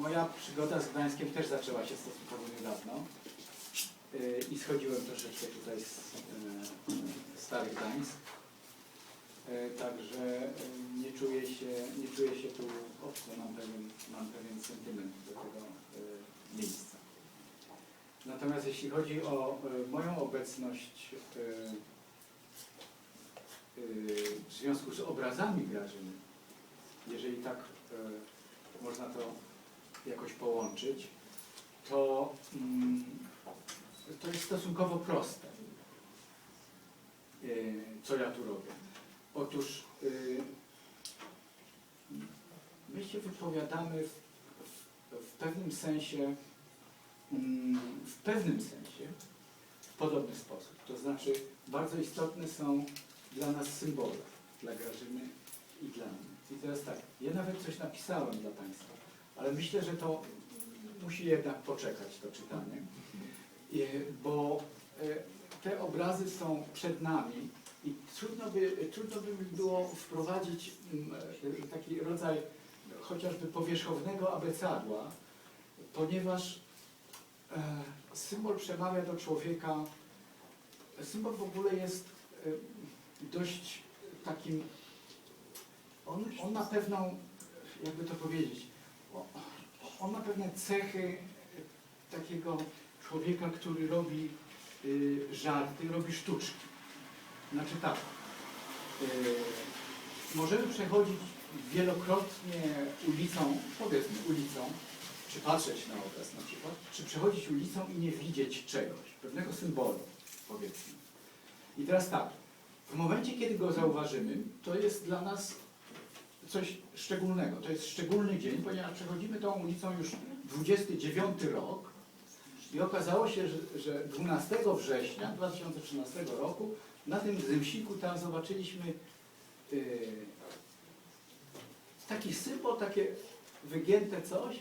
moja przygoda z Gdańskiem też zaczęła się stosunkowo niedawno. Y, I schodziłem troszeczkę tutaj z e, Stary Gdańsk. E, Także nie czuję się, nie czuję się tu obco, mam pewien, mam pewien sentyment do tego miejsca. Natomiast jeśli chodzi o moją obecność w związku z obrazami Grażyny, jeżeli tak można to jakoś połączyć, to, mm, to jest stosunkowo proste, e, co ja tu robię. Otóż e, my się wypowiadamy w, w, w pewnym sensie, mm, w pewnym sensie w podobny sposób. To znaczy bardzo istotne są dla nas symbole, dla Grażyny i dla mnie. I teraz tak, ja nawet coś napisałem dla Państwa, ale myślę, że to musi jednak poczekać to czytanie, I- bo e, te obrazy są przed nami i trudno by, trudno by było wprowadzić mm, e, taki rodzaj chociażby powierzchownego abecadła, ponieważ e, symbol przemawia do człowieka, symbol w ogóle jest e, dość takim, on, on ma pewną, jakby to powiedzieć, on ma pewne cechy e, takiego człowieka, który robi y, żarty, robi sztuczki. Znaczy tak, y, możemy przechodzić wielokrotnie ulicą, powiedzmy ulicą, czy patrzeć na obraz na przykład, czy przechodzić ulicą i nie widzieć czegoś, pewnego symbolu, powiedzmy. I teraz tak, w momencie, kiedy go zauważymy, to jest dla nas coś szczególnego. To jest szczególny dzień, ponieważ przechodzimy tą ulicą już 29 rok i okazało się, że, że 12 września 2013 roku na tym Zemsiku tam zobaczyliśmy yy, taki symbol, takie wygięte coś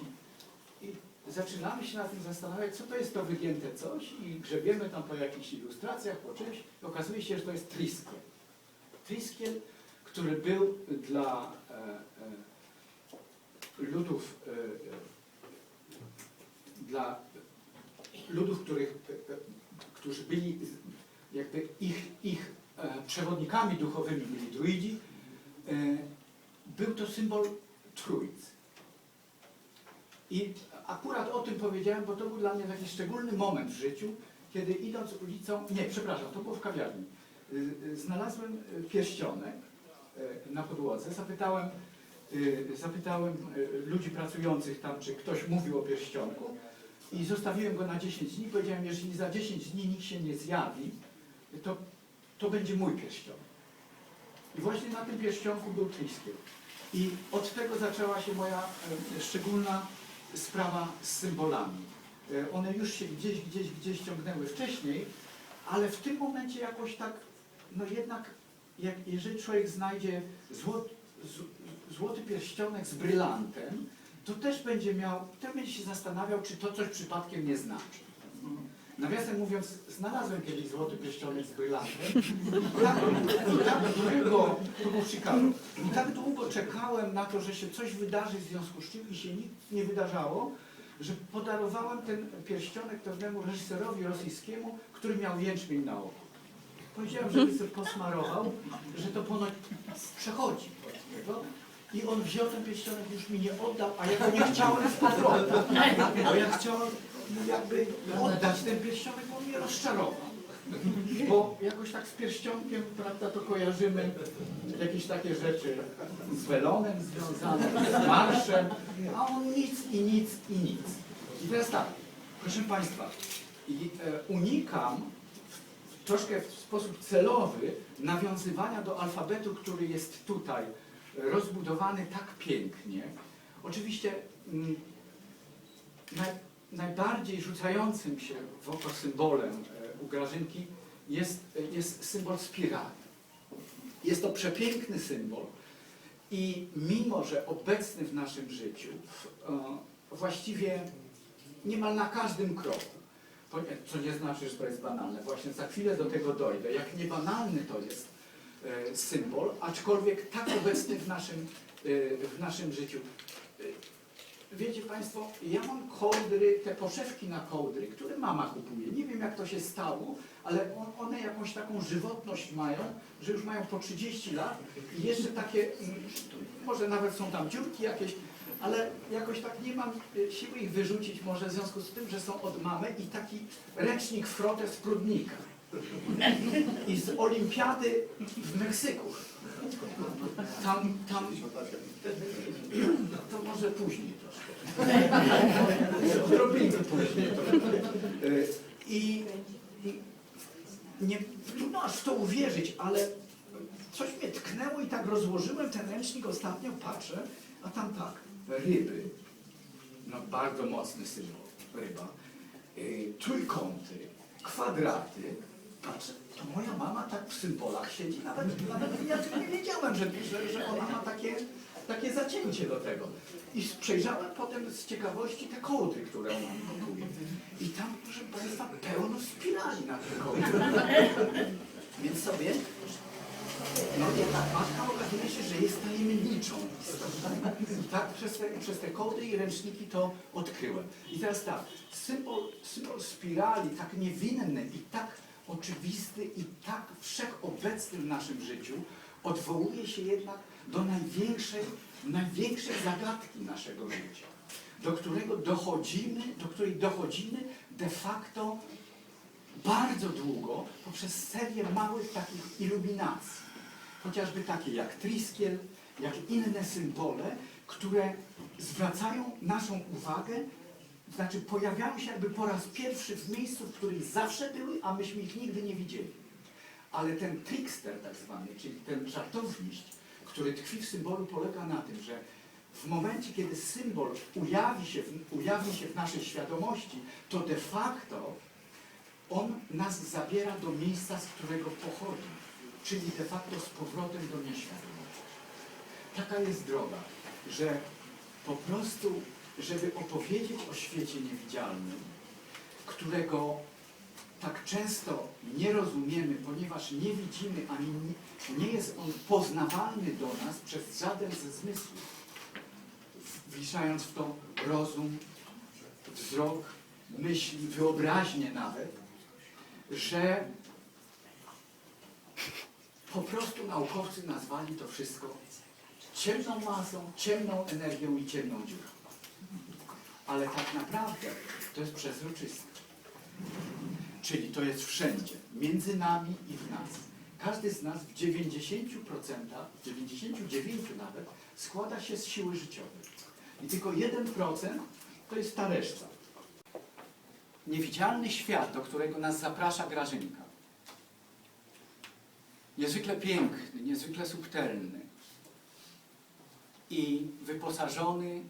i zaczynamy się na tym zastanawiać, co to jest to wygięte coś i grzebiemy tam po jakichś ilustracjach, po czymś i okazuje się, że to jest triskiel. Triskiel, który był dla e, e, ludów, e, dla ludów, których, którzy byli jakby ich, ich przewodnikami duchowymi byli druidzi, był to symbol trójcy. I akurat o tym powiedziałem, bo to był dla mnie taki szczególny moment w życiu, kiedy idąc ulicą, nie, przepraszam, to było w kawiarni, znalazłem pierścionek na podłodze, zapytałem, y, zapytałem y, ludzi pracujących tam, czy ktoś mówił o pierścionku i zostawiłem go na 10 dni. Powiedziałem, jeżeli za 10 dni nikt się nie zjawi, to, to będzie mój pierścionek. I właśnie na tym pierścionku był triskiel. I od tego zaczęła się moja e, szczególna sprawa z symbolami. E, one już się gdzieś, gdzieś, gdzieś ciągnęły wcześniej, ale w tym momencie jakoś tak, no jednak, jak, jeżeli człowiek znajdzie złot, z, złoty pierścionek z brylantem, to też będzie miał, też będzie się zastanawiał, czy to coś przypadkiem nie znaczy. Nawiasem mówiąc, znalazłem kiedyś złoty pierścionek z brylantem. Tak, i tak długo, to Chicago. I tak długo czekałem na to, że się coś wydarzy w związku z czym i się nic nie wydarzało, że podarowałem ten pierścionek pewnemu reżyserowi rosyjskiemu, który miał jęczmień na oku. Powiedziałem, żeby sobie posmarował, że to ponoć przechodzi. No. I on wziął ten pierścionek, już mi nie oddał, a ja go nie chciałem z. Bo ja chciałem mu jakby oddać ten pierścionek, bo mnie rozczarował. Bo jakoś tak z pierścionkiem, prawda, to kojarzymy jakieś takie rzeczy z welonem związane, z marszem, a on nic i nic i nic. I teraz tak, proszę Państwa, i, e, unikam troszkę w sposób celowy nawiązywania do alfabetu, który jest tutaj rozbudowany tak pięknie. Oczywiście mm, naj, najbardziej rzucającym się w oko symbolem e, u Grażynki jest, jest symbol spirali. Jest to przepiękny symbol i mimo, że obecny w naszym życiu, e, właściwie niemal na każdym kroku, co nie znaczy, że to jest banalne, właśnie za chwilę do tego dojdę, jak niebanalny to jest e, symbol, aczkolwiek tak obecny w naszym, e, w naszym życiu. E, wiecie Państwo, ja mam kołdry, te poszewki na kołdry, które mama kupuje. Nie wiem jak to się stało, ale on- one jakąś taką żywotność mają, że już mają po 30 lat i jeszcze takie, może nawet są tam dziurki jakieś, ale jakoś tak nie mam y, siły ich wyrzucić, może w związku z tym, że są od mamy i taki ręcznik Frotę z Prudnika. I z olimpiady w Meksyku. Tam, tam, to może później troszkę. Odrobinę później. I, i nie, trudno aż w to uwierzyć, ale coś mnie tknęło i tak rozłożyłem ten ręcznik ostatnio, patrzę, a tam tak, ryby, no bardzo mocny symbol, ryba, y, trójkąty, kwadraty, patrzę, to moja mama tak w symbolach siedzi, nawet, nawet ja nie wiedziałem, że, że, że ona ma takie, takie zacięcie do tego. I przejrzałem potem z ciekawości te kołdry, które ona mi kupuje. I tam, proszę Państwa, pełno spirali na te kołdry. Więc sobie, no nie tak, matka okazuje się, że jest tajemniczą tak przez te, przez te kołdry i ręczniki to odkryłem. I teraz tak, symbol, symbol spirali, tak niewinny i tak oczywisty i tak wszechobecny w naszym życiu, odwołuje się jednak do największej, największej zagadki naszego życia, do którego dochodzimy, do której dochodzimy de facto bardzo długo poprzez serię małych takich iluminacji. Chociażby takie jak triskiel, jak inne symbole, które zwracają naszą uwagę, znaczy pojawiają się jakby po raz pierwszy w miejscu, w którym zawsze były, a myśmy ich nigdy nie widzieli. Ale ten trickster tak zwany, czyli ten żartowniś, który tkwi w symbolu, polega na tym, że w momencie, kiedy symbol ujawi się, się w naszej świadomości, to de facto on nas zabiera do miejsca, z którego pochodzi, czyli de facto z powrotem do nieświadomości. Taka jest droga, że po prostu, żeby opowiedzieć o świecie niewidzialnym, którego tak często nie rozumiemy, ponieważ nie widzimy, ani nie, nie jest on poznawalny do nas przez żaden ze zmysłów, wliczając w to rozum, wzrok, myśli, wyobraźnię nawet, że po prostu naukowcy nazwali to wszystko ciemną masą, ciemną energią i ciemną dziurą. Ale tak naprawdę to jest przezroczyste. Czyli to jest wszędzie, między nami i w nas. Każdy z nas w 90%, 99 nawet, składa się z siły życiowej. I tylko 1% to jest ta reszta. Niewidzialny świat, do którego nas zaprasza Grażynka. Niezwykle piękny, niezwykle subtelny i wyposażony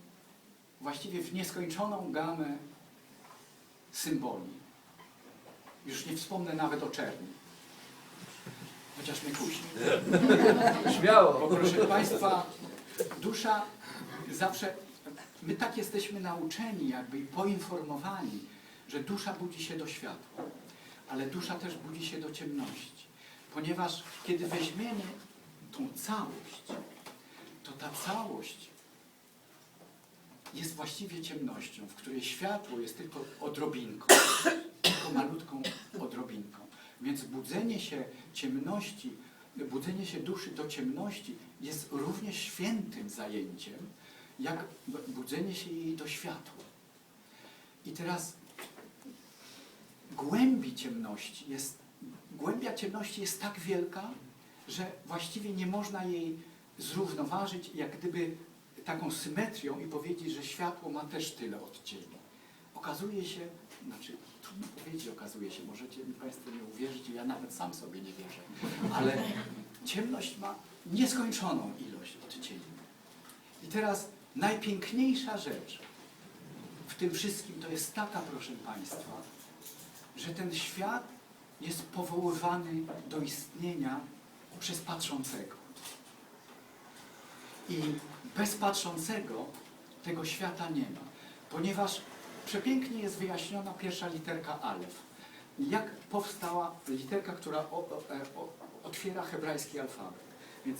właściwie w nieskończoną gamę symboli. Już nie wspomnę nawet o czerni. Chociaż mnie kusi. Śmiało. Bo proszę Państwa, dusza zawsze, my tak jesteśmy nauczeni, jakby i poinformowani, że dusza budzi się do światła, ale dusza też budzi się do ciemności. Ponieważ kiedy weźmiemy tą całość, to ta całość jest właściwie ciemnością, w której światło jest tylko odrobinką, tylko malutką odrobinką. Więc budzenie się ciemności, budzenie się duszy do ciemności jest równie świętym zajęciem, jak budzenie się jej do światła. I teraz głębi ciemności jest, głębia ciemności jest tak wielka, że właściwie nie można jej zrównoważyć jak gdyby taką symetrią i powiedzieć, że światło ma też tyle odcieni. Okazuje się, znaczy trudno powiedzieć, okazuje się, możecie mi Państwo nie uwierzyć, ja nawet sam sobie nie wierzę, ale ciemność ma nieskończoną ilość odcieni. I teraz najpiękniejsza rzecz w tym wszystkim to jest taka, proszę Państwa, że ten świat jest powoływany do istnienia przez patrzącego. I bez patrzącego tego świata nie ma, ponieważ przepięknie jest wyjaśniona pierwsza literka Alef. Jak powstała literka, która o, o, e, o, otwiera hebrajski alfabet. Więc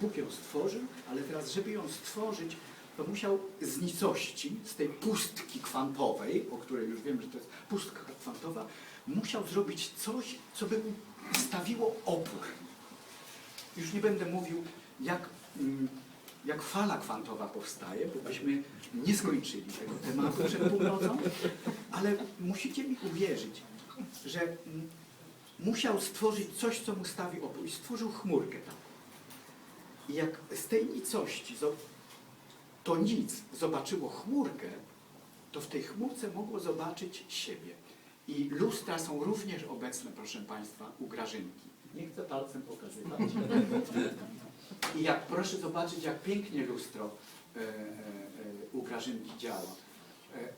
Bóg ją stworzył, ale teraz, żeby ją stworzyć, to musiał z nicości, z tej pustki kwantowej, o której już wiem, że to jest pustka kwantowa, musiał zrobić coś, co by mu stawiło opór. Już nie będę mówił, jak, mm, jak fala kwantowa powstaje, bo byśmy nie skończyli tego tematu przed północą, ale musicie mi uwierzyć, że mm, musiał stworzyć coś, co mu stawi opór i stworzył chmurkę tam. I jak z tej nicości to nic zobaczyło chmurkę, to w tej chmurce mogło zobaczyć siebie. I lustra są również obecne, proszę Państwa, u Grażynki. Nie chcę palcem pokazywać. I jak proszę zobaczyć, jak pięknie lustro e, e, u Grażynki działa. E,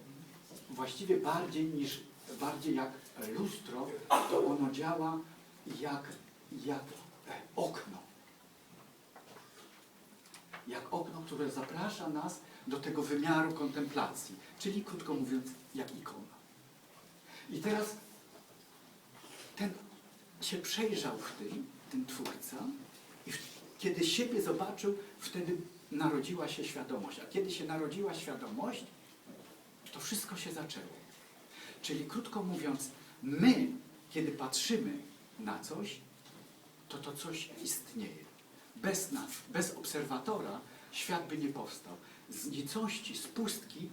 właściwie bardziej niż bardziej jak lustro, to ono działa jak, jak e, okno. Jak okno, które zaprasza nas do tego wymiaru kontemplacji, czyli krótko mówiąc, jak ikona. Teraz ten się przejrzał w tym, ten twórca, i w, kiedy siebie zobaczył, wtedy narodziła się świadomość. A kiedy się narodziła świadomość, to wszystko się zaczęło. Czyli krótko mówiąc, my, kiedy patrzymy na coś, to to coś istnieje. Bez nas, bez obserwatora świat by nie powstał. Z nicości, z pustki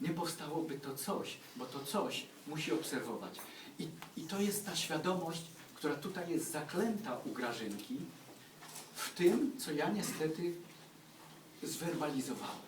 nie powstałoby to coś, bo to coś musi obserwować. I, I to jest ta świadomość, która tutaj jest zaklęta u Grażynki w tym, co ja niestety zwerbalizowałem.